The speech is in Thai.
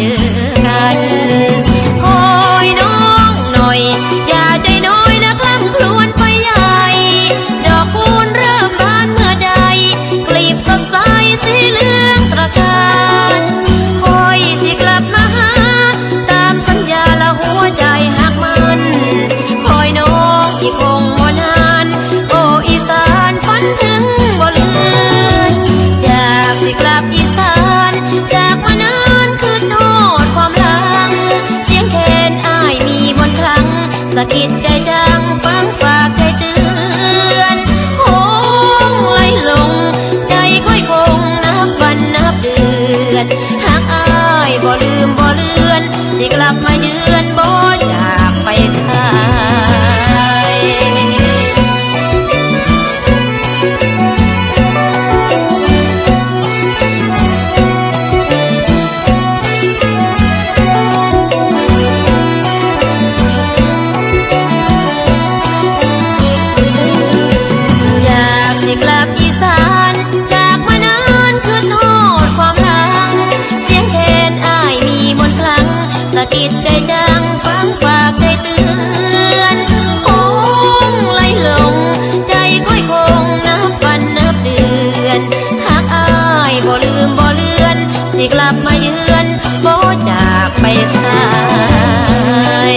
Yeah. ะกิดใจดังฟังฝากใจเตือนคงไหลลง ใจค่อยคงนับวันนับเดือนหากอายบ่ลืมบ่เลือนสิกลับมาเยือนบ่ สะกิดใจจังฟังฝากใจเตือนคงไหลลง ใจค่อยคงนับวันนับเดือนหากอายบ่ลืมบ่เลือน สิกลับมาเยือนบ่จากไปสาย